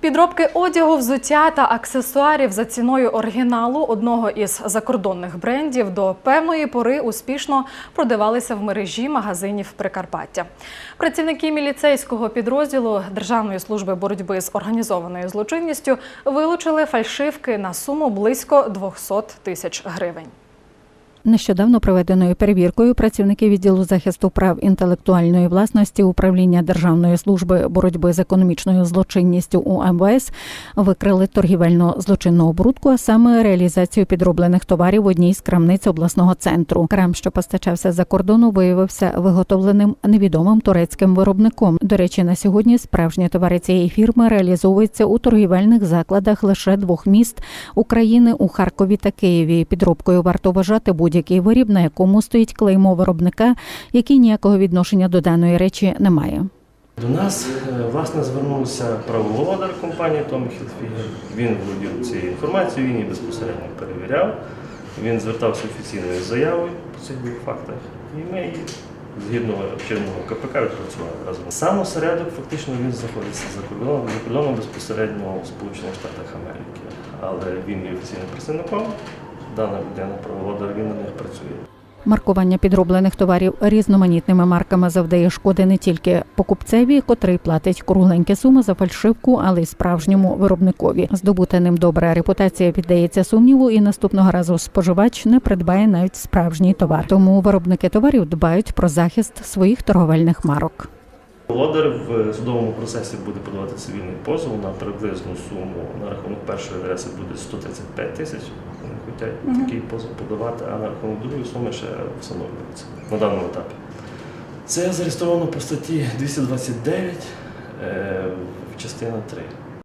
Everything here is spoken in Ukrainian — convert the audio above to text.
Підробки одягу, взуття та аксесуарів за ціною оригіналу одного із закордонних брендів до певної пори успішно продавалися в мережі магазинів Прикарпаття. Працівники міліцейського підрозділу Державної служби боротьби з організованою злочинністю вилучили фальшивки на суму близько 200 тисяч гривень. Нещодавно проведеною перевіркою працівники відділу захисту прав інтелектуальної власності управління Державної служби боротьби з економічною злочинністю у МВС викрили торгівельно злочинну оборудку, а саме реалізацію підроблених товарів в одній з крамниць обласного центру. Крам, що постачався за кордону, виявився виготовленим невідомим турецьким виробником. До речі, на сьогодні справжні товари цієї фірми реалізовуються у торгівельних закладах лише двох міст України у Харкові та Києві. Підробкою варто вважати будь-який виріб, на якому стоїть клеймо виробника, який ніякого відношення до даної речі не має. До нас е, власне звернувся правоволодар компанії Tommy Hilfiger. Він володів цією інформацією, він її безпосередньо перевіряв. Він звертався офіційною заявою по цих двох фактах. І ми її згідно чинного КПК відпрацювали разом. Сам осередок фактично він знаходиться за кордоном, за кордоном безпосередньо у Сполучених Штатах Америки. Але він є офіційним представником. Дана людина правоволодар, він на них працює. Маркування підроблених товарів різноманітними марками завдає шкоди не тільки покупцеві, котрий платить кругленькі суми за фальшивку, але й справжньому виробникові. Здобута ним добра репутація піддається сумніву, і наступного разу споживач не придбає навіть справжній товар. Тому виробники товарів дбають про захист своїх торговельних марок. Володар в судовому процесі буде подавати цивільний позов на приблизну суму на рахунок першої адреси буде 135 тисяч. Вони хочуть такий позов подавати, а на рахунок другої суми ще встановлюється на даному етапі. Це зареєстровано по статті 229, е, частина 3.